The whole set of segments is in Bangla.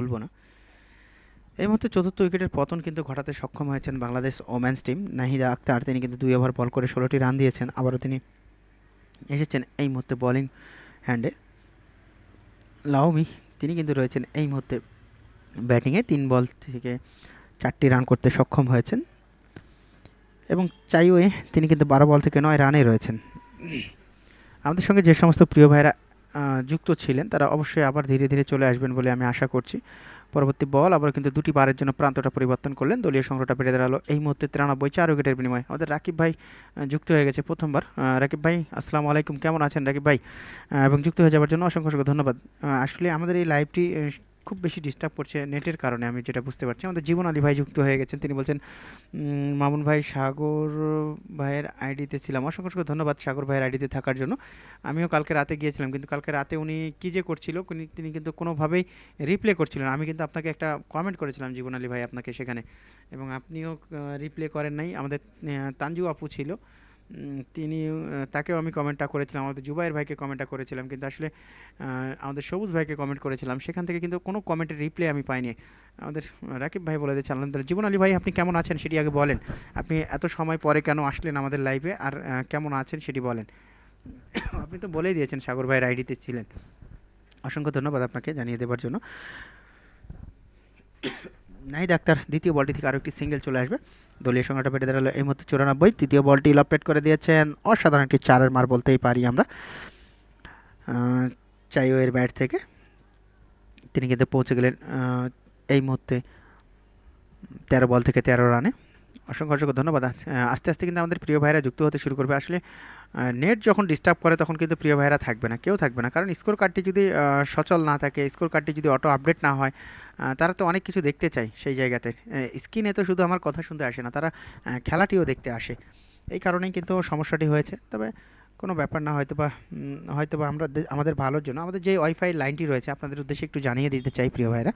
বলব না। এই মুহূর্তে চতুর্থ উইকেটের পতন কিন্তু ঘটাতে সক্ষম হয়েছেন বাংলাদেশ ওম্যান্স টিম। নাহিদা আক্তার, তিনি কিন্তু দুই ওভার বল করে ষোলোটি রান দিয়েছেন। আবারও তিনি এসেছেন এই মুহূর্তে বোলিং হ্যান্ডে লাওমি, তিনি কিন্তু রয়েছেন এই মুহূর্তে ব্যাটিংয়ে তিন বল থেকে চারটি রান করতে সক্ষম হয়েছেন। এবং চাইওয়ে, তিনি কিন্তু বারো বল থেকে নয় রানে রয়েছেন। আমাদের সঙ্গে যে সমস্ত প্রিয় ভাইরা যুক্ত ছিলেন, তারা অবশ্যই আবার ধীরে ধীরে চলে আসবেন বলে আমি আশা করছি। পরবর্তী বল আবার কিন্তু দুটি বারের জন্য প্রান্তটা পরিবর্তন করলেন। দলীয় সংগ্রহটা বেড়ে দাঁড়াল। এই মুহূর্তে তিরানব্বই চার উইকেটের বিনিময়ে। আমাদের রাকিব ভাই যুক্ত হয়ে গেছে প্রথমবার। রাকিব ভাই, আসসালামু আলাইকুম। কেমন আছেন রাকিব ভাই? এবং যুক্ত হয়ে যাওয়ার জন্য অসংখ্য অসংখ্য ধন্যবাদ। আসলে আমাদের এই লাইভটি খুব বেশি ডিস্টার্ব করছে নেটের কারণে, আমি যেটা বুঝতে পারছি। আমাদের জীবন আলী ভাই যুক্ত হয়ে গেছেন। তিনি বলছেন মামুন ভাই সাগর ভাইয়ের আইডিতে ছিলাম। অসংখ্য অসংখ্য ধন্যবাদ সাগর ভাইয়ের আইডিতে থাকার জন্য। আমিও কালকে রাতে গিয়েছিলাম, কিন্তু কালকে রাতে উনি কী যে করছিল তিনি কিন্তু কোনোভাবেই রিপ্লে করছিলেন আমি কিন্তু আপনাকে একটা কমেন্ট করেছিলাম, জীবন আলী ভাই আপনাকে সেখানে। এবং আপনিও রিপ্লে করেন নাই। আমাদের তানজু আপু ছিল। তিনি তাকেও আমি কমেন্টটা করেছিলাম, আমাদের জুবাইর ভাইকে কমেন্টটা করেছিলাম, কিন্তু আসলে আমাদের সবুজ ভাইকে কমেন্ট করেছিলাম, সেখান থেকে কিন্তু কোনো কমেন্টের রিপ্লে আমি পাইনি। আমাদের রাকিব ভাই বলে দিয়েছে আলহামদুলিল্লাহ। জীবন আলী ভাই, আপনি কেমন আছেন সেটি আগে বলেন। আপনি এত সময় পরে কেন আসলেন আমাদের লাইভে আর কেমন আছেন সেটি বলেন। আপনি তো বলেই দিয়েছেন, সাগর ভাইয়ের আইডিতে ছিলেন। অসংখ্য ধন্যবাদ আপনাকে জানিয়ে দেবার জন্য। নাই ডাক্তার দ্বিতীয় বলটি থেকে আরও একটি সিঙ্গেল চলে আসবে। দলীয় সংখ্যাটা বেড়ে দাঁড়াল এই মুহূর্তে চুরানব্বই। তৃতীয় বলটি লপেট করে দিয়েছেন। অসাধারণ একটি চারের মার বলতেই পারি আমরা। চাইওয়ের ব্যাট থেকে তিনি কিন্তু পৌঁছে গেলেন এই মুহূর্তে তেরো বল থেকে তেরো রানে। অসংখ্য অসংখ্য ধন্যবাদ। আস্তে আস্তে কিন্তু আমাদের প্রিয় ভাইরা যুক্ত হতে শুরু করবে। আসলে নেট যখন ডিস্টার্ব করে তখন কিন্তু প্রিয় ভাইরা থাকবে না, কেউ থাকবে না। কারণ স্কোর কার্ডটি যদি সচল না থাকে স্কোর কার্ডটি যদি অটো আপডেট না হয় তারা তো অনেক কিছু দেখতে চায় সেই জায়গাতে। স্ক্রিনে তো শুধু আমার কথা শুনতে আসে না, তারা খেলাটিও দেখতে আসে। এই কারণেই কিন্তু সমস্যাটি হয়েছে। তবে কোনো ব্যাপার না হয়তো বা হয়তো বা আমরা আমাদের ভালোর জন্য। আমাদের যে ওয়াইফাই লাইনটি রয়েছে, আপনাদের উদ্দেশ্যে একটু জানিয়ে দিতে চাই, প্রিয় ভাইরা।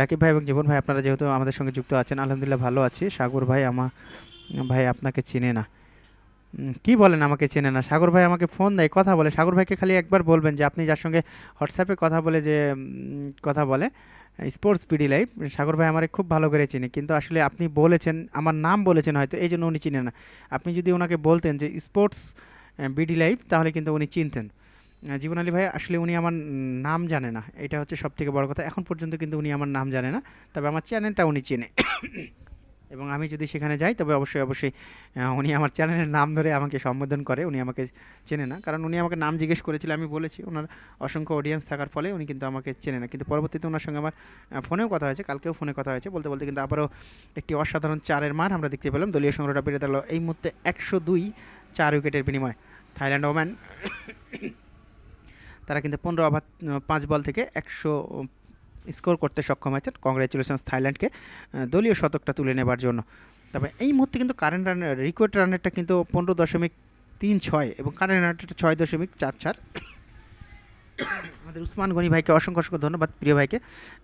রাকিব ভাই এবং জীবন ভাই, আপনারা যেহেতু আমাদের সঙ্গে যুক্ত আছেন, আলহামদুলিল্লাহ ভালো আছি। সাগর ভাই আমার ভাই আপনাকে চিনে না। কি বলেন আমাকে চেনে না? সাগর ভাই আমাকে ফোন দেয়, কথা বলে। সাগর ভাইকে খালি একবার বলবেন যে, আপনি যার সঙ্গে হোয়াটসঅ্যাপে কথা বলে যে কথা বলে স্পোর্টস পিডি লাইভ সাগর ভাই আমারে খুব ভালো করে চিনি। কিন্তু আসলে আপনি বলেছেন, আমার নাম বলেছেন হয়তো, এই জন্য উনি চিনে না। আপনি যদি ওনাকে বলতেন যে স্পোর্টস বিডি লাইভ তাহলে কিন্তু উনি চিনতেন। জীবন আলী ভাই, আসলে উনি আমার নাম জানে না। এটা হচ্ছে সব থেকে বড় কথা। এখন পর্যন্ত কিন্তু উনি আমার নাম জানে না। তবে আমার চ্যানেলটা উনি চেনে। এবং আমি যদি সেখানে যাই, তবে অবশ্যই অবশ্যই উনি আমার চ্যানেলের নাম ধরে আমাকে সম্বোধন করে। উনি আমাকে চেনে না। কারণ উনি আমাকে নাম জিজ্ঞেস করেছিল, আমি বলেছি। ওনার অসংখ্য অডিয়েন্স থাকার ফলে উনি কিন্তু আমাকে চেনে না। কিন্তু পরবর্তীতে ওনার সঙ্গে আমার ফোনেও কথা হয়েছে। কালকেও ফোনে কথা হয়েছে। বলতে বলতে কিন্তু আবারও একটি অসাধারণ চারের মান আমরা দেখতে পেলাম। দলীয় সংগ্রহটা বেড়ে দাঁড়াল এই মুহূর্তে একশো দুই চার উইকেটের বিনিময়ে। থাইল্যান্ড ওম্যান তারা কিন্তু পনেরো ওভার, পাঁচ বল থেকে একশো, স্কোর করতে সক্ষম হয়েছেন। কংগ্রেচুলেশনস থাইল্যান্ডকে দলীয় শতকটা তুলে নেবার জন্য। তবে এই মুহূর্তে কিন্তু কারেন্ট রানের রিকোয়েড রানেরটা কিন্তু পনেরো দশমিক তিন ছয় এবং কারেন্ট রানেরটা ছয় দশমিক চার চার। আমাদের উসমান গনি ভাইকে অসংখ্য অসংখ্য ধন্যবাদ প্রিয় ভাইকে।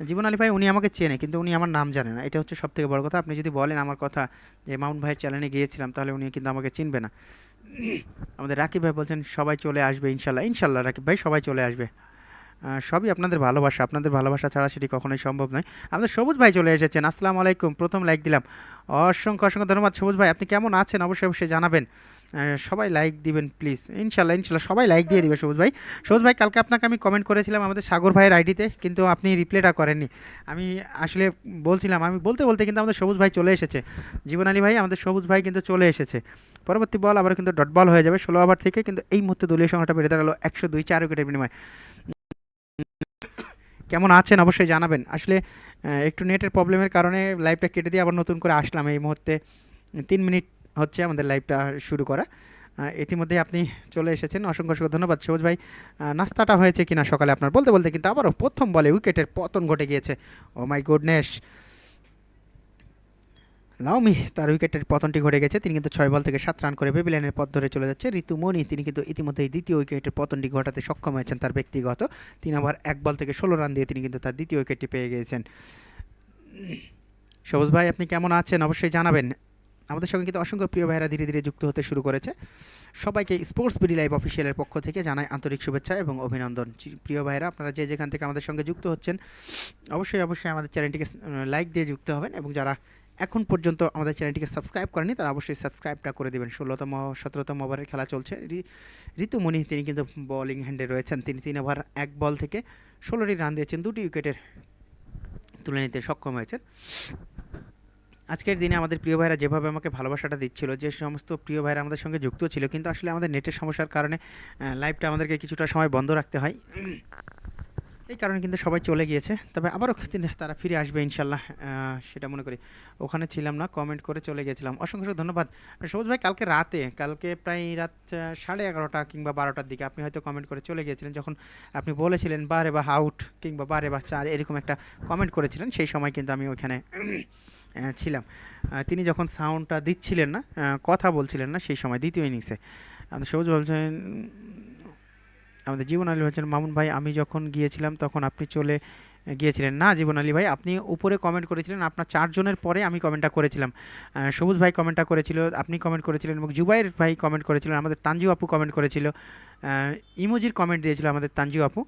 জীবন আলী ভাই, উনি আমাকে চেনে, কিন্তু উনি আমার নাম জানে না। এটা হচ্ছে সব থেকে বড় কথা। আপনি যদি বলেন আমার কথা যে মাউন্ট ভাইয়ের চ্যানেলে গিয়েছিলাম, তাহলে উনি কিন্তু আমাকে চিনবে না। আমাদের রাকিব ভাই বলছেন, সবাই চলে আসবে ইনশাল্লাহ। ইনশাল্লাহ রাকিব ভাই, সবাই চলে আসবে। সবই আপনাদের ভালোবাসা। আপনাদের ভালোবাসা ছাড়া সেটি কখনোই সম্ভব নয়। আমাদের সবুজ ভাই চলে এসেছেন। আসসালামু আলাইকুম। প্রথম লাইক দিলাম। অসংখ্য অসংখ্য ধন্যবাদ সবুজ ভাই। আপনি কেমন আছেন? অবশ্যই অবশ্যই জানাবেন। সবাই লাইক দিবেন প্লিজ ইনশাল্লাহ ইনশাল্লাহ সবাই লাইক দিয়ে দিবে সবুজ ভাই। সবুজ ভাই, কালকে আপনাকে আমি কমেন্ট করেছিলাম আমাদের সাগর ভাইয়ের আইডিতে কিন্তু আপনি রিপ্লাইটা করেননি। আমি আসলে বলছিলাম, আমি বলতে বলতে কিন্তু আমাদের সবুজ ভাই চলে এসেছে। জীবন আলী ভাই, আমাদের সবুজ ভাই কিন্তু চলে এসেছে। পরবর্তী বল আবার কিন্তু ডট বল হয়ে যাবে। ষোলো ওভার থেকে কিন্তু এই মুহূর্তে দলীয় সংখ্যাটা বেড়ে দাঁড়াল একশো দুই চার উইকেটের বিনিময়ে। কেমন আছেন অবশ্যই জানাবেন। আসলে একটু নেটের প্রবলেমের কারণে লাইভটা কেটে দিয়ে আবার নতুন করে আসলাম। এই মুহূর্তে তিন মিনিট হচ্ছে আমাদের লাইভটা শুরু করা। ইতিমধ্যে আপনি চলে এসেছেন। অসংখ্য অসংখ্য ধন্যবাদ। সবুজ ভাই নাস্তাটা হয়েছে কিনা সকালে আপনার বলতে বলতে কিন্তু আবারও প্রথম বলে উইকেটের পতন ঘটে গিয়েছে। ও মাই গুডনেস লাউমি তার উইকেটের পতনটি ঘটে গেছে। তিনি কিন্তু ছয় বল থেকে সাত রান করে বেবিলাইনের পথ ধরে চলে যাচ্ছে। ঋতুমণি, তিনি কিন্তু ইতিমধ্যেই দ্বিতীয় উইকেটের পতনটি ঘটাতে সক্ষম হয়েছেন তার ব্যক্তিগত। তিনি আবার এক বল থেকে ষোলো রান দিয়ে তিনি কিন্তু তার দ্বিতীয় উইকেটটি পেয়ে গিয়েছেন। সবুজ ভাই, আপনি কেমন আছেন? অবশ্যই জানাবেন। আমাদের সঙ্গে কিন্তু অসংখ্য প্রিয় ভাইরা ধীরে ধীরে যুক্ত হতে শুরু করেছে। সবাইকে স্পোর্টস বিডি লাইভ অফিসিয়ালের পক্ষ থেকে জানাই আন্তরিক শুভেচ্ছা এবং অভিনন্দন। প্রিয় ভাইরা আপনারা যে যেখান থেকে আমাদের সঙ্গে যুক্ত হচ্ছেন, অবশ্যই অবশ্যই আমাদের চ্যানেলটিকে লাইক দিয়ে যুক্ত হবেন এবং যারা এখন পর্যন্ত আমাদের চ্যানেলটিকে সাবস্ক্রাইব করেনি তারা অবশ্যই সাবস্ক্রাইবটা করে দেবেন। ষোলোতম, সতেরোতম ওভারের খেলা চলছে। ঋতুমণি, তিনি কিন্তু বোলিং হ্যান্ডে রয়েছেন। তিনি তিন ওভার, এক বল থেকে ষোলোটি রান দিয়েছেন। দুটি উইকেটের তুলে নিতে সক্ষম হয়েছেন। আজকের দিনে আমাদের প্রিয় ভাইরা যেভাবে আমাকে ভালোবাসাটা দিচ্ছিল, যে সমস্ত প্রিয় ভাইরা আমাদের সঙ্গে যুক্ত ছিল, কিন্তু আসলে আমাদের নেটের সমস্যার কারণে লাইভটা আমাদেরকে কিছুটা সময় বন্ধ রাখতে হয়। এই কারণে কিন্তু সবাই চলে গিয়েছে। তবে আবারও তারা ফিরে আসবে ইনশাল্লাহ সেটা মনে করি। ওখানে ছিলাম না কমেন্ট করে চলে গেছিলাম অসংখ্য ধন্যবাদ। সবুজ ভাই, কালকে রাতে, কালকে প্রায় রাত সাড়ে এগারোটা কিংবা বারোটার দিকে আপনি হয়তো কমেন্ট করে চলে গিয়েছিলেন, যখন আপনি বলেছিলেন বারে বা আউট কিংবা বারে বা চার এরকম একটা কমেন্ট করেছিলেন, সেই সময় কিন্তু আমি ওইখানে ছিলাম। তিনি যখন সাউন্ডটা দিচ্ছিলেন না কথা বলছিলেন না, সেই সময় দ্বিতীয় ইনিংসে সবুজ বলছেন আমাদের জীবন আলী বলছেন মামুন ভাই, আমি যখন গিয়েছিলাম তখন আপনি চলে গিয়েছিলেন। না, জীবন আলী ভাই, আপনি উপরে কমেন্ট করেছিলেন। আপনার চারজনের পরে আমি কমেন্টটা করেছিলাম। সবুজ ভাই কমেন্টটা করেছিল, আপনি কমেন্ট করেছিলেন এবং জুবাইর ভাই কমেন্ট করেছিলেন আমাদের তানজু আপু কমেন্ট করেছিল। ইমোজির কমেন্ট দিয়েছিল আমাদের তানজু আপু।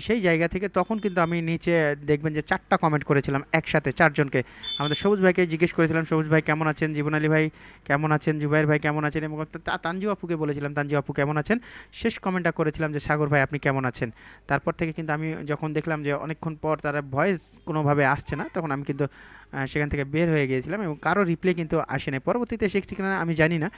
সেই জায়গা থেকে তখন কিন্তু আমি নিচে দেখবেন যে চারটা কমেন্ট করেছিলাম একসাথে, চারজনকে। আমাদের সবুজ ভাইকে জিজ্ঞেস করেছিলাম, সবুজ ভাই কেমন আছেন? জীবন আলী ভাই কেমন আছেন? জুবাইর ভাই কেমন আছেন? এবং তা- তানজু আপুকে বলেছিলাম তানজু আপু কেমন আছেন? শেষ কমেন্টটা করেছিলাম যে, সাগর ভাই আপনি কেমন আছেন? তারপর থেকে কিন্তু আমি যখন দেখলাম যে অনেকক্ষণ পর তারা ভয়েস কোনোভাবে আসছে না, তখন আমি কিন্তু সেখান থেকে বের হয়ে গিয়েছিলাম এবং কারও রিপ্লাই কিন্তু আসে নাই। পরবর্তীতে শিখছি কিনা আমি জানি না।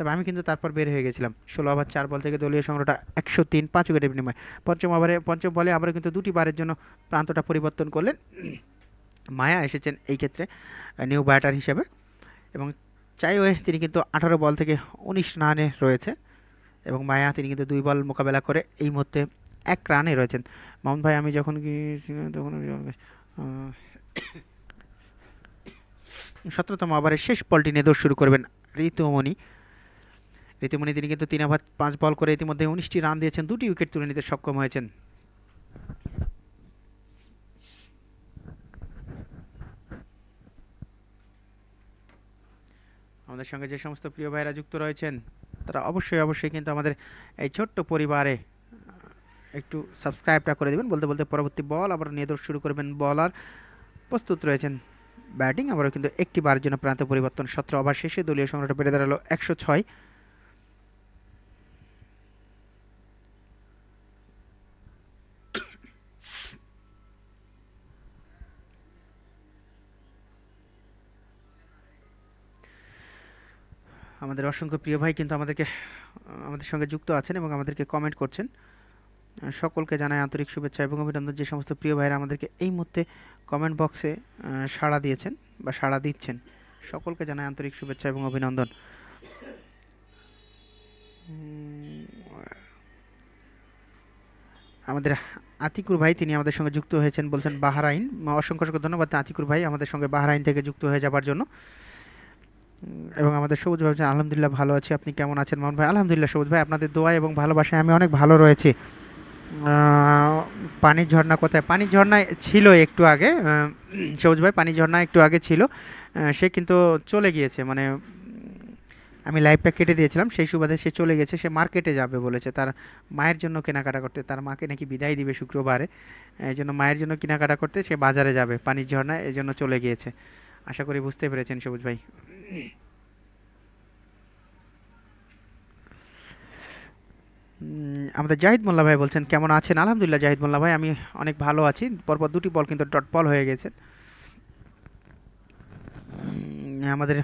তবে আমি কিন্তু তারপর বের হয়ে গেছিলাম। ষোলো ওভার, চার বল থেকে দলীয় সংগ্রহটা একশো তিন, পাঁচ উইকেটের বিনিময়। পঞ্চম ওভারে, পঞ্চম বলে আবার কিন্তু দুটি বারের জন্য প্রান্তটা পরিবর্তন করলেন। মায়া এসেছেন এই ক্ষেত্রে নিউ ব্যাটার হিসেবে। এবং চাইওয়ে তিনি কিন্তু আঠারো বল থেকে উনিশ রানে রয়েছে। এবং মায়া তিনি কিন্তু দুই বল মোকাবেলা করে এই মুহূর্তে এক রানে রয়েছেন। মামুন ভাই, আমি যখন তখন সতেরোতম ওভারের শেষ বলটি নিয়ে দৌড় শুরু করবেন ঋতুমণি। ঋতুমণি তিনি কিন্তু তিন ওভার পাঁচ বল করে ইতিমধ্যে উনিশটি রান দিয়েছেন, দুটি উইকেট তুলে নিতে সক্ষম হয়েছেন। আমাদের সঙ্গে যে সমস্ত প্রিয় ভাইরা যুক্ত রয়েছেন, তারা অবশ্যই অবশ্যই কিন্তু আমাদের এই ছোট্ট পরিবারে একটু সাবস্ক্রাইবটা করে দেবেন। বলতে বলতে পরবর্তী বল আবার নিয়ে দৌড় শুরু করবেন বলার। প্রস্তুত রয়েছেন ব্যাটিং, আবারও কিন্তু একটি বারের জন্য প্রান্ত পরিবর্তন। সতেরো ওভার শেষে দলীয় সংগ্রহটা বেড়ে দাঁড়াল একশো ছয়। আমাদের অসংখ্য প্রিয় ভাই কিন্তু আমাদেরকে, আমাদের সঙ্গে যুক্ত আছেন এবং আমাদেরকে কমেন্ট করছেন। সকলকে জানাই আন্তরিক শুভেচ্ছা এবং অভিনন্দন। যে সমস্ত প্রিয় ভাইরা আমাদেরকে এই মুহূর্তে কমেন্ট বক্সে সাড়া দিয়েছেন বা সাড়া দিচ্ছেন, সকলকে জানাই আন্তরিক শুভেচ্ছা এবং অভিনন্দন। আমাদের আতিকুর ভাই, তিনি আমাদের সঙ্গে যুক্ত হয়েছেন বলছেন বাহারাইন। অসংখ্য অসংখ্য ধন্যবাদ আতিকুর ভাই আমাদের সঙ্গে বাহারাইন থেকে যুক্ত হয়ে যাবার জন্য। এবং আমাদের সবুজ ভাই আলহামদুলিল্লাহ ভালো আছি। আপনি কেমন আছেন? মোহন ভাই, আলহামদুলিল্লাহ, সবুজ ভাই, আপনাদের দোয়া এবং ভালোবাসায় আমি অনেক ভালো রয়েছি। পানির ঝর্ণা কোথায়? পানির ঝর্ণায় ছিল একটু আগে সবুজ ভাই, পানির ঝর্ণা একটু আগে ছিল। সে কিন্তু চলে গিয়েছে মানে আমি লাইভটা কেটে দিয়েছিলাম, সেই সুবাদে সে চলে গেছে, সে মার্কেটে যাবে বলেছে। তার মায়ের জন্য কেনাকাটা করতে, তার মাকে নাকি বিদায় দিবে শুক্রবারে। এই জন্য মায়ের জন্য কেনাকাটা করতে সে বাজারে যাবে, পানির ঝর্ণা এই জন্য চলে গিয়েছে। আশা করি বুঝতে পেরেছেন, সবুজ ভাই। আমাদের জাহিদ মোল্লা ভাই বলছেন, কেমন আছেন? আলহামদুলিল্লাহ, জাহিদ মোল্লা ভাই, আমি অনেক ভালো আছি। পরপর দুটি বল কিন্তু ডট বল হয়ে গেছে। আমাদের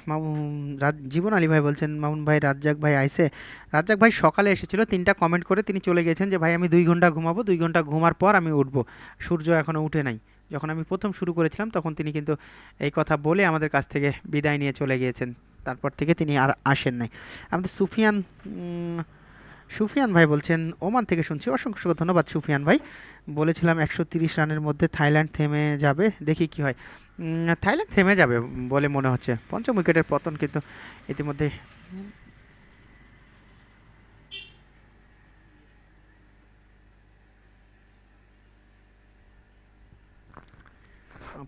জীবন আলী ভাই বলছেন, মামুন ভাই, রাজ্জাক ভাই আইসে। রাজ্জাক ভাই সকালে এসেছিল, তিনটা কমেন্ট করে তিনি চলে গেছেন যে, ভাই, আমি দুই ঘণ্টা ঘুমাবো। দুই ঘণ্টা ঘুমার পর আমি উঠবো। সূর্য এখনও উঠে নাই। যখন আমি প্রথম শুরু করেছিলাম, তখন তিনি কিন্তু এই কথা বলে আমাদের কাছ থেকে বিদায় নিয়ে চলে গিয়েছেন। তারপর থেকে তিনি আর আসেন নাই। আমাদের সুফিয়ান সুফিয়ান ভাই বলছেন, ওমান থেকে শুনছি। অসংখ্য অসংখ্য ধন্যবাদ সুফিয়ান ভাই। বলেছিলাম একশো তিরিশ রানের মধ্যে থাইল্যান্ড থেমে যাবে। দেখি কি হয়। থাইল্যান্ড থেমে যাবে বলে মনে হচ্ছে। পঞ্চম উইকেটের পতন কিন্তু ইতিমধ্যে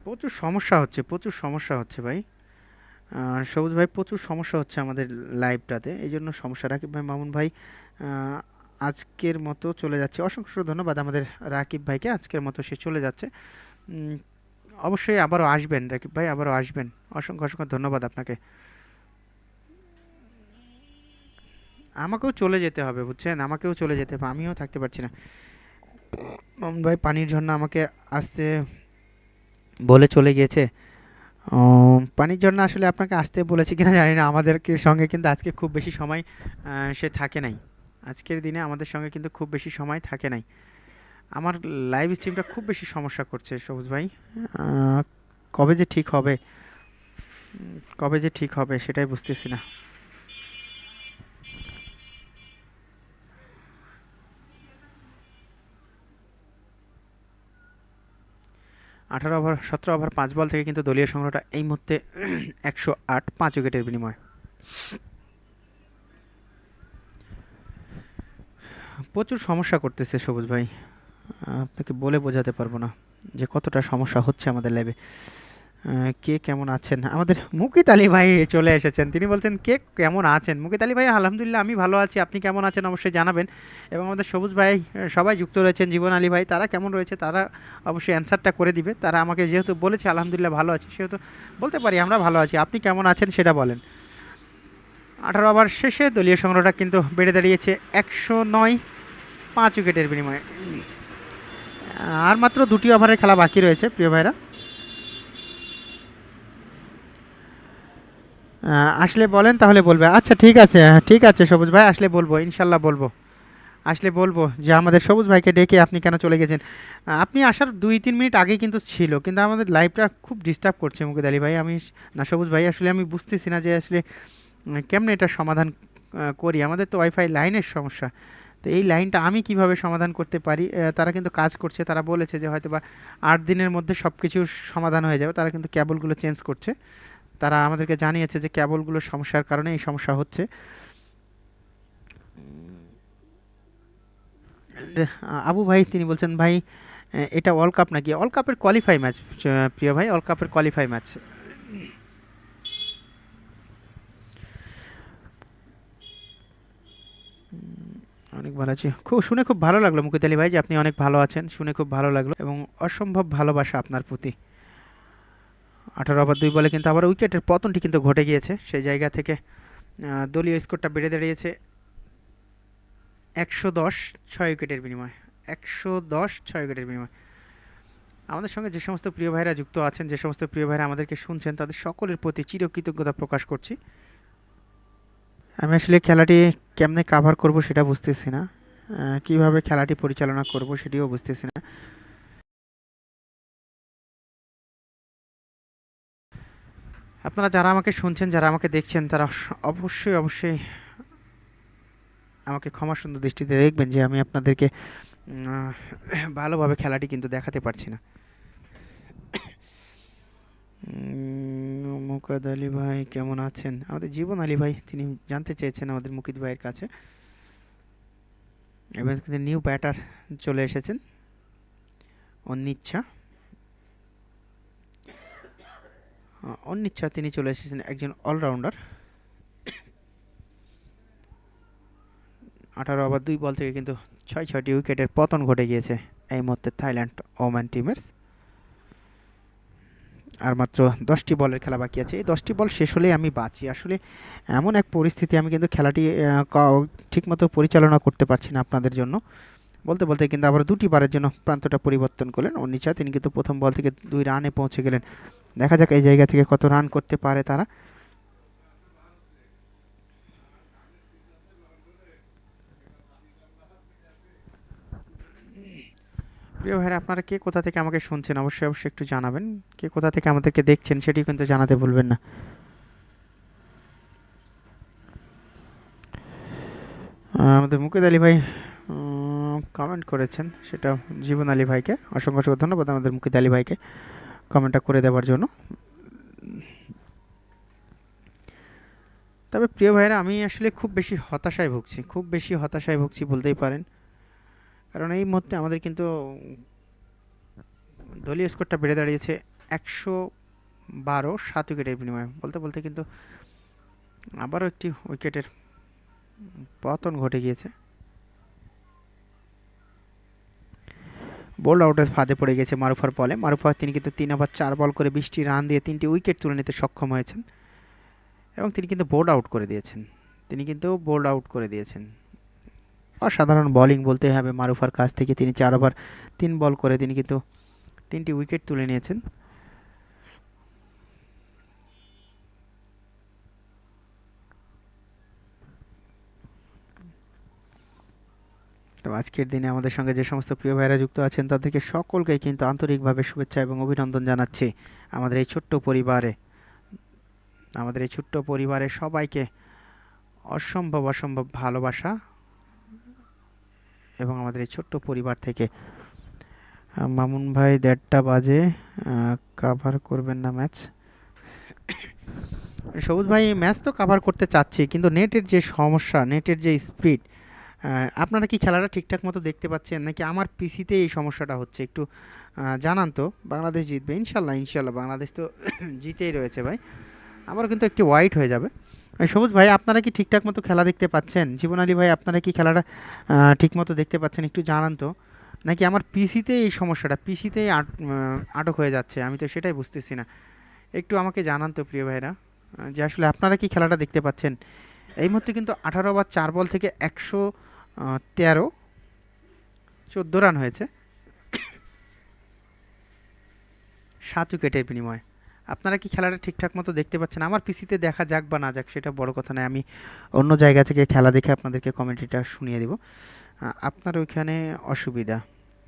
প্রচুর সমস্যা হচ্ছে, প্রচুর সমস্যা হচ্ছে ভাই। সবুজ ভাই, প্রচুর সমস্যা হচ্ছে আমাদের লাইভটাতে। এই জন্য সমস্যা। রাকিব ভাই, মামুন ভাই আজকের মতো চলে যাচ্ছে। অসংখ্য ধন্যবাদ আমাদের রাকিব ভাইকে। আজকের মতো সে চলে যাচ্ছে। অবশ্যই আবারও আসবেন, রাকিব ভাই, আবারও আসবেন। অসংখ্য অসংখ্য ধন্যবাদ আপনাকে। আমাকেও চলে যেতে হবে, বুঝছেন? আমাকেও চলে যেতে হবে। আমিও থাকতে পারছি না। মামুন ভাই, পানির জন্য আমাকে আসতে বলে চলে গিয়েছে। পানির জন্য আসলে আপনাকে আসতে বলেছি কিনা জানি না। আমাদেরকে সঙ্গে কিন্তু আজকে খুব বেশি সময় সে থাকে নাই। আজকের দিনে আমাদের সঙ্গে কিন্তু খুব বেশি সময় থাকে নাই। আমার লাইভ স্ট্রিমটা খুব বেশি সমস্যা করছে সবুজ ভাই। কবে যে ঠিক হবে, কবে যে ঠিক হবে সেটাই বুঝতেছি না। আঠারো ওভার সতেরো ওভার পাঁচ বল থেকে কিন্তু দলীয় সংগ্রহটা এই মুহূর্তে একশো আট, পাঁচ উইকেটের বিনিময়। প্রচুর সমস্যা করতেছে সবুজ ভাই। আপনাকে বলে বোঝাতে পারব না যে কতটা সমস্যা হচ্ছে আমাদের ল্যাবে কে কেমন আছেন? আমাদের মুকিত আলী ভাই চলে এসেছেন। তিনি বলছেন, কে কেমন আছেন? মুকিত আলী ভাই, আলহামদুলিল্লাহ, আমি ভালো আছি। আপনি কেমন আছেন অবশ্যই জানাবেন। এবং আমাদের সবুজ ভাই সবাই যুক্ত রয়েছেন, জীবন আলী ভাই। তারা কেমন রয়েছে? তারা অবশ্যই অ্যান্সারটা করে দিবে। তারা আমাকে যেহেতু বলেছে, আলহামদুলিল্লাহ, ভালো আছি। সেহেতু বলতে পারি, আমরা ভালো আছি। আপনি কেমন আছেন? সেটা বলেন। আঠারো ওভার শেষে দলীয় সংগ্রহটা কিন্তু বেড়ে দাঁড়িয়েছে একশো নয়, পাঁচ উইকেটের বিনিময়ে। আর মাত্র দুটি ওভারের খেলা বাকি রয়েছে, প্রিয় ভাইরা। আসলে বলেন তাহলে বলবে। আচ্ছা ঠিক আছে হ্যাঁ, ঠিক আছে সবুজ ভাই আসলে বলব ইনশাল্লাহ বলব। আসলে বলব যে আমাদের সবুজ ভাইকে ডেকে আপনি কেন চলে গেছেন? আপনি আসার দুই তিন মিনিট আগে কিন্তু ছিল কিন্তু আমাদের লাইফটা খুব ডিস্টার্ব করছে মুকুদ আলী ভাই। আমি না সবুজ ভাই আসলে আমি বুঝতেছি না যে আসলে কেমনে এটা সমাধান করি। আমাদের তো ওয়াইফাই লাইনের সমস্যা। তো এই লাইনটা আমি কীভাবে সমাধান করতে পারি? তারা কিন্তু কাজ করছে তারা বলেছে যে হয়তো বা আট দিনের মধ্যে সব কিছুর সমাধান হয়ে যাবে তারা কিন্তু ক্যাবলগুলো চেঞ্জ করছে। তারা আমাদেরকে জানিয়েছে যে কেবলগুলোর সমস্যার কারণে এই সমস্যা হচ্ছে। আবু ভাই তিনি বলছেন ভাই এটা ওয়ার্ল্ড কাপ নাকি? ওয়ার্ল্ড কাপের কোয়ালিফাই ম্যাচ প্রিয় ভাই ওয়ার্ল্ড কাপের কোয়ালিফাই ম্যাচ অনেক ভালো আছি। খুব শুনে খুব ভালো লাগল মুকিত আলী ভাই যে আপনি অনেক ভালো আছেন শুনে খুব ভালো লাগল এবং অসম্ভব ভালোবাসা আপনার প্রতি। আঠারো ওভার দুই বলে কিন্তু আবার উইকেটের পতনটি কিন্তু ঘটে গিয়েছে। সেই জায়গা থেকে দলীয় স্কোরটা বেড়ে দাঁড়িয়েছে একশো দশ ছয় উইকেটের বিনিময়ে। একশো দশ ছয় উইকেটের বিনিময়ে। আমাদের সঙ্গে যে সমস্ত প্রিয় ভাইরা যুক্ত আছেন, যে সমস্ত প্রিয় ভাইরা আমাদেরকে শুনছেন, তাদের সকলের প্রতি চিরকৃতজ্ঞতা প্রকাশ করছি। আমি আসলে খেলাটি কেমনে কাভার করব সেটা বুঝতেছি না। কীভাবে খেলাটি পরিচালনা করব সেটিও বুঝতেছি না। আপনারা যারা আমাকে শুনছেন, যারা আমাকে দেখছেন, তারা অবশ্যই অবশ্যই আমাকে ক্ষমা সুন্দর দৃষ্টিতে দেখবেন যে আমি আপনাদেরকে ভালোভাবে খেলাটি কিন্তু দেখাতে পারছি না। মুকাদ আলী ভাই, কেমন আছেন? আমাদের জীবন আলী ভাই, তিনি জানতে চেয়েছেন আমাদের মুকিদ ভাইয়ের কাছে। এবার নিউ ব্যাটার চলে এসেছেন, অনিচ্ছা। অনিচ্ছা তিনি চলে এসেছেন একজন অলরাউন্ডার। আঠারো ওভার দুই বল থেকে কিন্তু ছয় ছয়টি উইকেটের পতন ঘটে গিয়েছে এই মুহূর্তে থাইল্যান্ড ওম্যান টিমের। আর মাত্র দশটি বলের খেলা বাকি আছে। এই দশটি বল শেষ হলেই আমি বাঁচি। আসলে এমন এক পরিস্থিতি আমি কিন্তু খেলাটি ঠিকমতো পরিচালনা করতে পারছি না আপনাদের জন্য। বলতে বলতে কিন্তু আবার দুটি বারের জন্য প্রান্তটা পরিবর্তন করলেন। অনিচ্ছা, তিনি কিন্তু প্রথম বল থেকে দুই রানে পৌঁছে গেলেন। দেখা যাক এই জায়গা থেকে কত রান করতে পারে তারা। প্রিয় ভাইরা, আপনারা কে কোথা থেকে আমাকে শুনছেন অবশ্যই অবশ্যই একটু জানাবেন। কে কোথা থেকে আমাদেরকে দেখছেন সেটি কিন্তু জানাতে ভুলবেন না। আমাদের মুকিদ আলী ভাই কমেন্ট করেছেন সেটা জীবন আলী ভাইকে। অসংখ্য অসংখ্য ধন্যবাদ আমাদের মুকিদ আলী ভাইকে। কমেন্টটা করে দেওয়ার জন্য। তবে প্রিয় ভাইরা আমি আসলে খুব বেশি হতাশায় ভুগছি, খুব বেশি হতাশায় ভুগছি বলতেই পারেন। কারণ এই মুহূর্তে আমাদের কিন্তু দলীয় স্কোরটা বেড়ে দাঁড়িয়েছে একশো বারো সাত উইকেটের বিনিময়ে। বলতে বলতে কিন্তু আবারও একটি উইকেটের পতন ঘটে গিয়েছে। বোল্ড আউটের ফাঁদে পড়ে গেছে মারুফার বলে। মারুফা তিনি কিন্তু তিন ওভার চার বল করে বৃষ্টি রান দিয়ে তিনটি উইকেট তুলে নিতে সক্ষম হয়েছেন এবং তিনি কিন্তু বোল্ড আউট করে দিয়েছেন। তিনি কিন্তু বোল্ড আউট করে দিয়েছেন। অসাধারণ বোলিং বলতে হবে মারুফার কাছ থেকে। তিনি চার ওভার তিন বল করে তিনি কিন্তু তিনটি উইকেট তুলে নিয়েছেন। তো আজকের দিনে আমাদের সঙ্গে যে সমস্ত প্রিয় ভাইরা যুক্ত আছেন তাদেরকে সকলকে কিন্তু আন্তরিকভাবে শুভেচ্ছা এবং অভিনন্দন জানাচ্ছি আমাদের এই ছোট্ট পরিবারে। আমাদের এই ছোট্ট পরিবারের সবাইকে অসম্ভব অসম্ভব ভালোবাসা এবং আমাদের এই ছোট্ট পরিবার থেকে। মামুন ভাই, দেড়টা বাজে কাভার করবেন না ম্যাচ সবুজ ভাই ম্যাচ তো কাভার করতে চাচ্ছি, কিন্তু নেটের যে সমস্যা নেটের যে স্পিড আপনারা কি খেলাটা ঠিকঠাক মতো দেখতে পাচ্ছেন? নাকি আমার পিসিতে এই সমস্যাটা হচ্ছে? একটু জানান তো। বাংলাদেশ জিতবে, ইনশাল্লাহ ইনশাল্লাহ। বাংলাদেশ তো জিতেই রয়েছে ভাই। আমারও কিন্তু একটি হোয়াইট হয়ে যাবে। সবুজ ভাই, আপনারা কি ঠিকঠাক মতো খেলা দেখতে পাচ্ছেন? জীবন আলী ভাই, আপনারা কি খেলাটা ঠিক মতো দেখতে পাচ্ছেন? একটু জানান তো। নাকি আমার পিসিতে এই সমস্যাটা, পিসিতেই আটক হয়ে যাচ্ছে? আমি তো সেটাই বুঝতেছি না। একটু আমাকে জানান তো, প্রিয় ভাইরা। যে আসলে আপনারা কি খেলাটা দেখতে পাচ্ছেন? এই মুহূর্তে কিন্তু আঠারো বা চার বল থেকে একশো তেরো, চোদ্দ রান হয়েছে। সাত উইকেটের বিনিময়ে। আপনারা কি খেলাটা ঠিকঠাক মতো দেখতে পাচ্ছেন? আমার পিসিতে দেখা যাক বা না যাক, সেটা বড় কথা নয়। আমি অন্য জায়গা থেকে খেলা দেখে আপনাদেরকে কমেন্ট্রিটা শুনিয়ে দেব। আপনার ওইখানে অসুবিধা।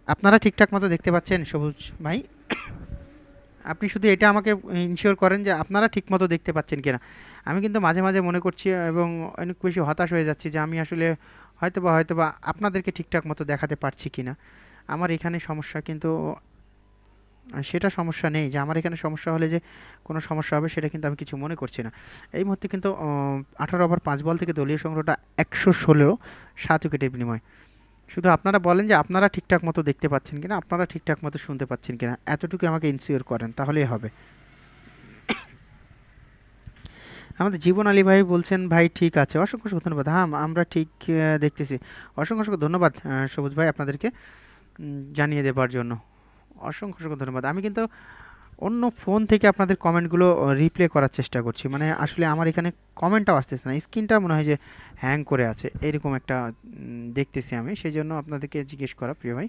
আপনারা ঠিকঠাক মতো দেখতে পাচ্ছেন, সবুজ ভাই? আপনি শুধু এটা আমাকে ইনশিওর করেন যে আপনারা ঠিকমতো দেখতে পাচ্ছেন কিনা। আমি কিন্তু মাঝে মাঝে মনে করছি এবং অনেক বেশি হতাশ হয়ে যাচ্ছি যে আমি আসলে হয়তো বা হয়তো বা আপনাদেরকে ঠিকঠাক মতো দেখাতে পারছি কিনা। আমার এখানে সমস্যা কিন্তু, সেটা সমস্যা নেই যে আমার এখানে সমস্যা হলে যে কোনো সমস্যা হবে সেটা কিন্তু আমি কিছু মনে করছি না। এই মুহূর্তে কিন্তু আঠারো ওভার পাঁচ বল থেকে দলীয় সংগ্রহটা একশো ষোলো সাত উইকেটের বিনিময়। শুধু আপনারা বলেন যে আপনারা ঠিকঠাক মতো দেখতে পাচ্ছেন কিনা, আপনারা ঠিকঠাক মতো শুনতে পাচ্ছেন কিনা এতটুকু আমাকে ইনসিওর করেন, তাহলেই হবে। আমাদের জীবন আলী ভাই বলছেন, ভাই, ঠিক আছে। অসংখ্য অসংখ্য ধন্যবাদ। হ্যাঁ আমরা ঠিক দেখতেছি। অসংখ্য অসংখ্য ধন্যবাদ সবুজ ভাই, আপনাদেরকে জানিয়ে দেবার জন্য। অসংখ্য অসংখ্য ধন্যবাদ। আমি কিন্তু অন্য ফোন থেকে আপনাদের কমেন্টগুলো রিপ্লে করার চেষ্টা করছি। মানে আসলে আমার এখানে কমেন্টটাও আসতেছে না। স্ক্রিনটা মনে হয় যে হ্যাং করে আছে, এরকম একটা দেখতেছি আমি। সেই জন্য আপনাদেরকে জিজ্ঞেস করা, প্রিয় ভাই।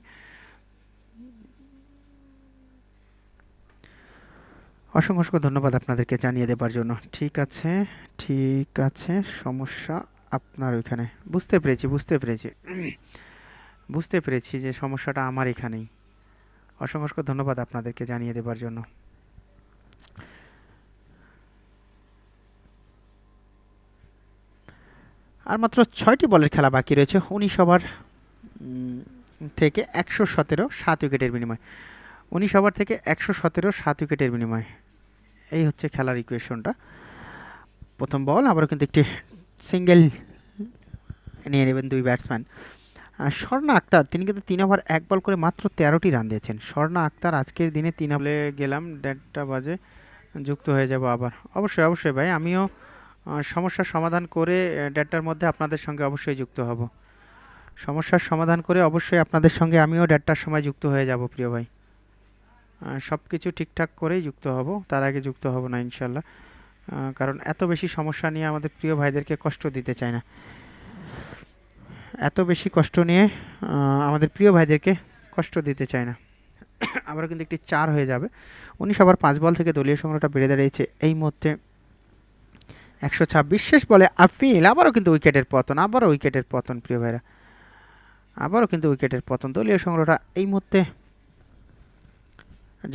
অসংখ্য অসংখ্য ধন্যবাদ আপনাদেরকে জানিয়ে দেবার জন্য। ঠিক আছে ঠিক আছে, সমস্যা আপনার ওইখানে। বুঝতে পেরেছি বুঝতে পেরেছি। বুঝতে পেরেছি যে সমস্যাটা আমার এখানেই। অসংখ্য অসংখ্য ধন্যবাদ আপনাদেরকে জানিয়ে দেবার জন্য। আর মাত্র ছয়টি বলের খেলা বাকি রয়েছে। উনিশ ওভার থেকে একশো সতেরো, সাত উইকেটের বিনিময়। উনিশ ওভার থেকে একশো সতেরো, সাত উইকেটের বিনিময়। এই হচ্ছে খেলার ইকুয়েশনটা প্রথম বল, আবারও কিন্তু একটি সিঙ্গেল নিয়ে নেবেন দুই ব্যাটসম্যান স্বর্ণা আক্তার, তিনি কিন্তু তিন ওভার এক বল করে মাত্র তেরোটি রান দিয়েছেন। স্বর্ণা আক্তার, আজকের দিনে তিন বলে গেলাম, দেড়টা বাজে, যুক্ত হয়ে যাব আবার। অবশ্যই অবশ্যই ভাই, আমিও সমস্যার সমাধান করে দেড়টার মধ্যে আপনাদের সঙ্গে অবশ্যই যুক্ত হব। সমস্যার সমাধান করে অবশ্যই আপনাদের সঙ্গে আমিও দেড়টার সময় যুক্ত হয়ে যাব, প্রিয় ভাই। সব কিছু ঠিকঠাক করেই যুক্ত হব, তার আগে যুক্ত হব না ইনশাল্লাহ কারণ এত বেশি সমস্যা নিয়ে আমাদের প্রিয় ভাইদেরকে কষ্ট দিতে চাই না। এত বেশি কষ্ট নিয়ে আমাদের প্রিয় ভাইদেরকে কষ্ট দিতে চায় না। আবারও কিন্তু একটি চার হয়ে যাবে। উনিশ আবার পাঁচ বল থেকে দলীয় সংগ্রহটা বেড়ে দাঁড়িয়েছে এই মুহূর্তে। একশো ছাব্বিশ শেষ বলে আফিল, আবারও কিন্তু উইকেটের পতন, আবারও উইকেটের পতন, প্রিয় ভাইরা। আবারও কিন্তু উইকেটের পতন, দলীয় সংগ্রহটা এই মুহূর্তে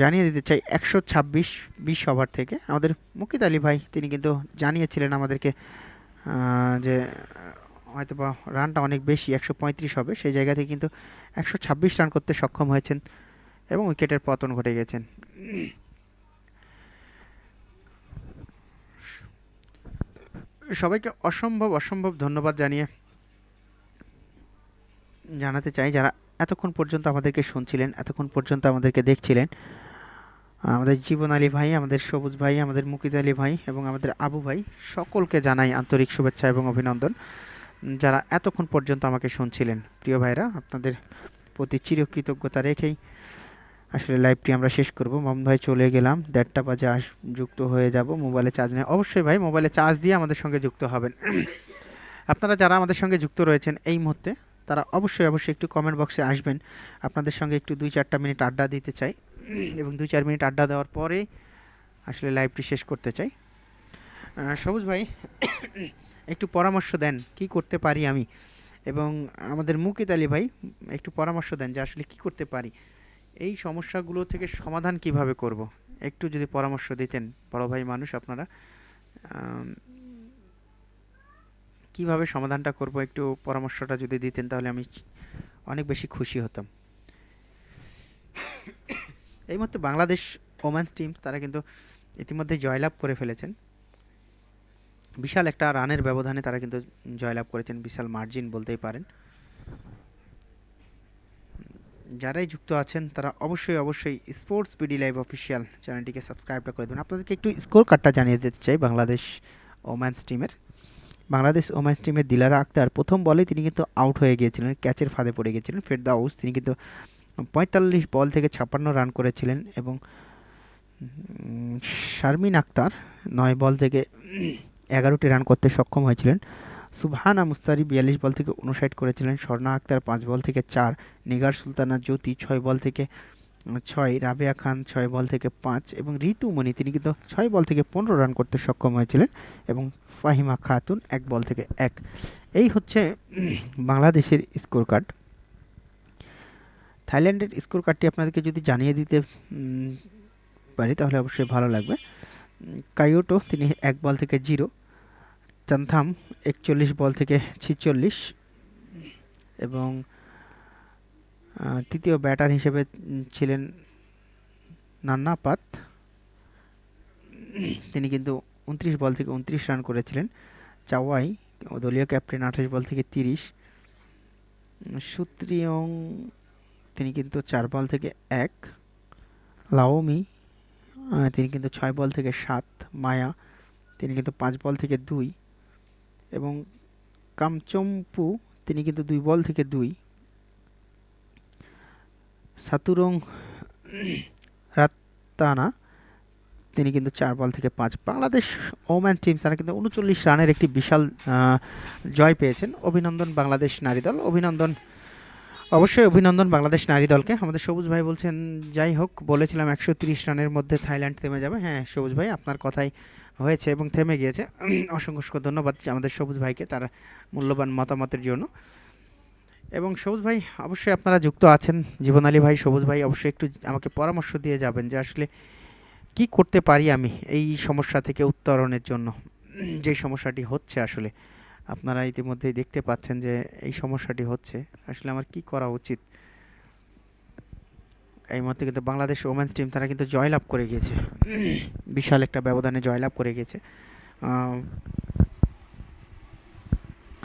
জানিয়ে দিতে চাই, একশো ছাব্বিশ বিশ ওভার থেকে আমাদের মুকিত আলী ভাই, তিনি কিন্তু জানিয়েছিলেন আমাদেরকে যে হয়তো বা রানটা অনেক বেশি, একশো পঁয়ত্রিশ হবে। সেই জায়গা থেকে কিন্তু একশো ছাব্বিশ রান করতে সক্ষম হয়েছেন এবং উইকেটের পতন ঘটে গেছেন। সবাইকে অসম্ভব অসম্ভব ধন্যবাদ জানিয়ে জানাতে চাই, যারা এতক্ষণ পর্যন্ত আমাদেরকে শুনছিলেন, এতক্ষণ পর্যন্ত আমাদেরকে দেখছিলেন। আমাদের জীবন আলী ভাই, আমাদের সবুজ ভাই, আমাদের মুকিত আলী ভাই এবং আমাদের আবু ভাই, সকলকে জানাই আন্তরিক শুভেচ্ছা এবং অভিনন্দন। যারা এতক্ষণ পর্যন্ত আমাকে শুনছিলেন, প্রিয় ভাইরা, আপনাদের প্রতি চিরকৃতজ্ঞতা রেখেই আসলে লাইভটি আমরা শেষ করব। মামুন ভাই, চলে গেলাম। দেড়টা বাজে আস, যুক্ত হয়ে যাব মোবাইলে চার্জ নেই অবশ্যই ভাই, মোবাইলে চার্জ দিয়ে আমাদের সঙ্গে যুক্ত হবেন। আপনারা যারা আমাদের সঙ্গে যুক্ত রয়েছেন এই মুহূর্তে তারা অবশ্যই অবশ্যই একটু কমেন্ট বক্সে আসবেন। আপনাদের সঙ্গে একটু দুই চারটা মিনিট আড্ডা দিতে চাই। এবং দুই চার মিনিট আড্ডা দেওয়ার পরে আসলে লাইভটি শেষ করতে চাই। সবুজ ভাই, একটু পরামর্শ দেন, কি করতে পারি আমি? এবং আমাদের মুকিত আলী ভাই, একটু পরামর্শ দেন যে আসলে কি করতে পারি? এই সমস্যাগুলো থেকে সমাধান কীভাবে করব? একটু যদি পরামর্শ দিতেন, বড় ভাই মানুষ আপনারা। কীভাবে সমাধানটা করব একটু পরামর্শটা যদি দিতেন তাহলে আমি অনেক বেশি খুশি হতাম। এই মধ্যে বাংলাদেশ ওমেন্স টিম তারা কিন্তু ইতিমধ্যে জয়লাভ করে ফেলেছেন। বিশাল একটা রানের ব্যবধানে তারা কিন্তু জয়লাভ করেছেন, বিশাল মার্জিন বলতেই পারেন। যারাই যুক্ত আছেন তারা অবশ্যই অবশ্যই স্পোর্টস পিডি লাইভ অফিসিয়াল চ্যানেলটিকে সাবস্ক্রাইবটা করে দেবেন। আপনাদেরকে একটু স্কোর কার্ডটা জানিয়ে দিতে চাই বাংলাদেশ ওম্যান্স টিমের। বাংলাদেশ ওম্যান্স টিমের দিলারা আক্তার প্রথম বলে তিনি কিন্তু আউট হয়ে গিয়েছিলেন, ক্যাচের ফাঁদে পড়ে গিয়েছিলেন। ফেরদাউস তিনি কিন্তু পঁয়তাল্লিশ বল থেকে ছাপ্পান্ন রান করেছিলেন এবং শারমিন আক্তার নয় বল থেকে এগারোটি রান করতে সক্ষম হয়েছিলেন। সুবহানা মুস্তারি বিয়াল্লিশ বল থেকে উনষাট করেছিলেন। স্বর্ণা আক্তার পাঁচ বল থেকে চার। নিগার সুলতানা জ্যোতি ছয় বল থেকে ছয়, রাবেয়া খান ছয় বল থেকে পাঁচ এবং ঋতুমণি তিনি কিন্তু ছয় বল থেকে পনেরো রান করতে সক্ষম হয়েছিলেন এবং ফাহিমা খাতুন এক বল থেকে এক। এই হচ্ছে বাংলাদেশের স্কোর কার্ড থাইল্যান্ডের স্কোর কার্ডটি আপনাদেরকে যদি জানিয়ে দিতে পারি তাহলে অবশ্যই ভালো লাগবে। কায়োটো, তিনি এক বল থেকে জিরো চান্থাম একচল্লিশ বল থেকে ছিচল্লিশ। এবং তৃতীয় ব্যাটার হিসেবে ছিলেন নান্না নান্নাপাত তিনি কিন্তু উনত্রিশ বল থেকে উনত্রিশ রান করেছিলেন। চাওয়াই, দলীয় ক্যাপ্টেন, আঠাশ বল থেকে তিরিশ। সুত্রিয়ং তিনি কিন্তু চার বল থেকে এক। লাওমি তিনি কিন্তু ছয় বল থেকে সাত। মায়া, তিনি কিন্তু পাঁচ বল থেকে দুই। এবং কামচম্পু, তিনি কিন্তু দুই বল থেকে দুই। সাতুরং রাত্তানা, তিনি কিন্তু চার বল থেকে পাঁচ। বাংলাদেশ ওম্যান টিম তারা কিন্তু উনচল্লিশ রানের একটি বিশাল জয় পেয়েছেন। অভিনন্দন বাংলাদেশ নারী দল। অভিনন্দন, অবশ্যই অভিনন্দন বাংলাদেশ নারী দলকে। আমাদের সবুজ ভাই বলছেন, যাই হোক, বলেছিলাম একশো তিরিশ রানের মধ্যে থাইল্যান্ড থেমে যাবে। হ্যাঁ সবুজ ভাই, আপনার কথাই হয়েছে এবং থেমে গিয়েছে। অসংখ্য ধন্যবাদ আমাদের সবুজ ভাইকে তার মূল্যবান মতামতের জন্য। এবং সবুজ ভাই, অবশ্যই আপনারা যুক্ত আছেন। জীবন আলী ভাই, সবুজ ভাই, অবশ্যই একটু আমাকে পরামর্শ দিয়ে যাবেন যে আসলে কি করতে পারি আমি এই সমস্যা থেকে উত্তরণের জন্য। যে সমস্যাটি হচ্ছে আসলে, আপনারা ইতিমধ্যেই দেখতে পাচ্ছেন যে এই সমস্যাটি হচ্ছে। আসলে আমার কি করা উচিত? এই মুহূর্তে কিন্তু বাংলাদেশ ওমেন্স টিম তারা কিন্তু জয়লাভ করে গিয়েছে। বিশাল একটা ব্যবধানে জয়লাভ করে গিয়েছে।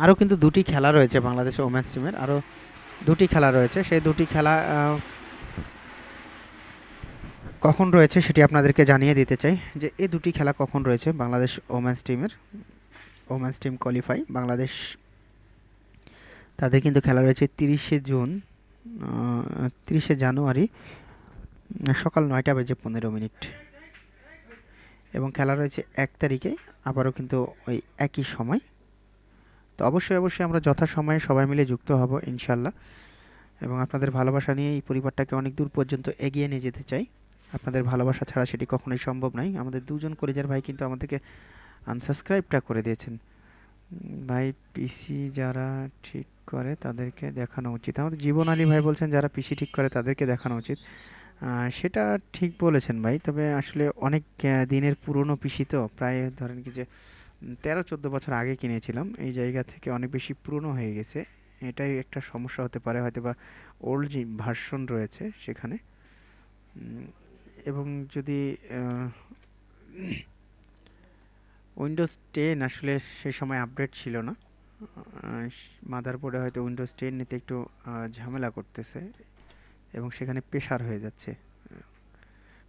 আরও কিন্তু দুটি খেলা রয়েছে বাংলাদেশ ওমেন্স টিমের আরও দুটি খেলা রয়েছে। সেই দুটি খেলা কখন রয়েছে সেটি আপনাদেরকে জানিয়ে দিতে চাই যে এই দুটি খেলা কখন রয়েছে বাংলাদেশ ওমেন্স টিমের ওমেন্স টিম কোয়ালিফাই বাংলাদেশ, তাদের কিন্তু খেলা রয়েছে তিরিশে জুন তিরিশে জানুয়ারি, সকাল নয়টা বেজে পনেরো মিনিট। এবং খেলা রয়েছে এক তারিখে, আবারও কিন্তু ওই একই সময়। তো অবশ্যই অবশ্যই আমরা যথাসময়ে সবাই মিলে যুক্ত হব ইনশাল্লাহ এবং আপনাদের ভালোবাসা নিয়ে এই পরিবারটাকে অনেক দূর পর্যন্ত এগিয়ে নিয়ে যেতে চাই। আপনাদের ভালোবাসা ছাড়া সেটি কখনোই সম্ভব নয়। আমাদের দুজন কলেজের ভাই কিন্তু আমাদেরকে আনসাবস্ক্রাইবটা করে দিয়েছেন। ভাই পিসি যারা ঠিক করে তাদেরকে দেখানো উচিত। আমাদের জীবন আলী ভাই বলছেন, যারা পিসি ঠিক করে তাদেরকে দেখানো উচিত। সেটা ঠিক বলেছেন ভাই। তবে আসলে অনেক দিনের পুরনো পিসি তো। প্রায় ধরেন কি যে তেরো চোদ্দ বছর আগে কিনেছিলাম। এই জায়গা থেকে অনেক বেশি পুরনো হয়ে গেছে। এটাই একটা সমস্যা হতে পারে হয়তো বা ওল্ড যে ভার্সন রয়েছে সেখানে। এবং যদি উইন্ডোজ টেন আসলে সেই সময় আপডেট ছিল না। মাদারবোর্ডে হয়তো উইন্ডোজ টেন নিতে একটু ঝামেলা করতেছে এবং সেখানে প্রেশার হয়ে যাচ্ছে।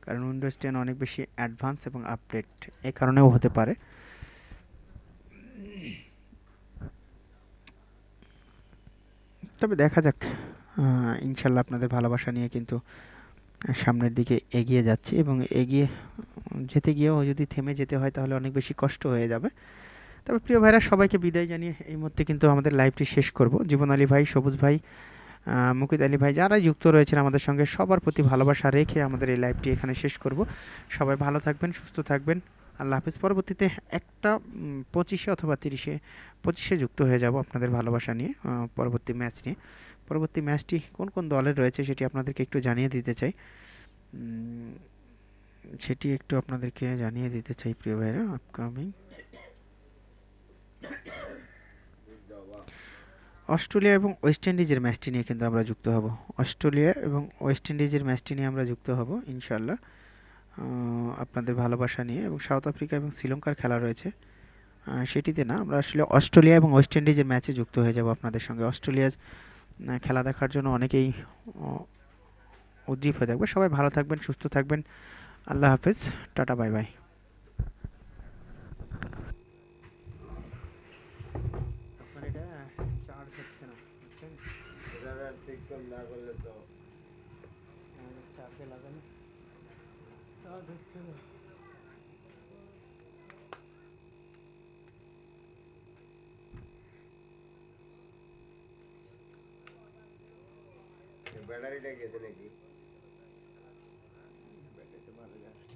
কারণ উইন্ডোজ টেন অনেক বেশি অ্যাডভান্স এবং আপডেট এ কারণেও হতে পারে। তবে দেখা যাক ইনশাল্লাহ আপনাদের ভালোবাসা নিয়ে কিন্তু সামনের দিকে এগিয়ে যাচ্ছে এবং এগিয়ে, যেতে গিয়েও যদি থেমে যেতে হয় তাহলে অনেক বেশি কষ্ট হয়ে যাবে। তবে প্রিয় ভাইরা, সবাইকে বিদায় জানিয়ে এই মুহূর্তে কিন্তু আমাদের লাইভটি শেষ করব। জীবন আলী ভাই, সবুজ ভাই মুকিদ আলী ভাই যারা যুক্ত রয়েছেন আমাদের সঙ্গে, সবার প্রতি ভালোবাসা রেখে আমাদের এই লাইভটি এখানে শেষ করব। সবাই ভালো থাকবেন, সুস্থ থাকবেন। আল্লাহ হাফিজ। পরবর্তীতে একটা পঁচিশে অথবা তিরিশে, পঁচিশে যুক্ত হয়ে যাব আপনাদের ভালোবাসা নিয়ে পরবর্তী ম্যাচ নিয়ে। পরবর্তী ম্যাচটি কোন কোন দলের রয়েছে সেটি আপনাদেরকে একটু জানিয়ে দিতে চাই। সেটি একটু আপনাদেরকে জানিয়ে দিতে চাই প্রিয় ভাইরা আপকামিং অস্ট্রেলিয়া এবং ওয়েস্ট ইন্ডিজের ম্যাচটি নিয়ে কিন্তু আমরা যুক্ত হব। অস্ট্রেলিয়া এবং ওয়েস্ট ইন্ডিজের ম্যাচটি নিয়ে আমরা যুক্ত হব ইনশাল্লাহ আপনাদের ভালোবাসা নিয়ে এবং সাউথ আফ্রিকা এবং শ্রীলঙ্কার খেলা রয়েছে। সেটিতে না, আমরা আসলে অস্ট্রেলিয়া এবং ওয়েস্ট ইন্ডিজের ম্যাচে যুক্ত হয়ে যাব আপনাদের সঙ্গে। অস্ট্রেলিয়ার খেলা দেখার জন্য অনেকেই উদ্দীপ হয়ে থাকবে। সবাই ভালো থাকবেন, সুস্থ থাকবেন। আল্লাহ হাফেজ। Tata, bye bye. ব্যাটারিটা গেছে নাকি?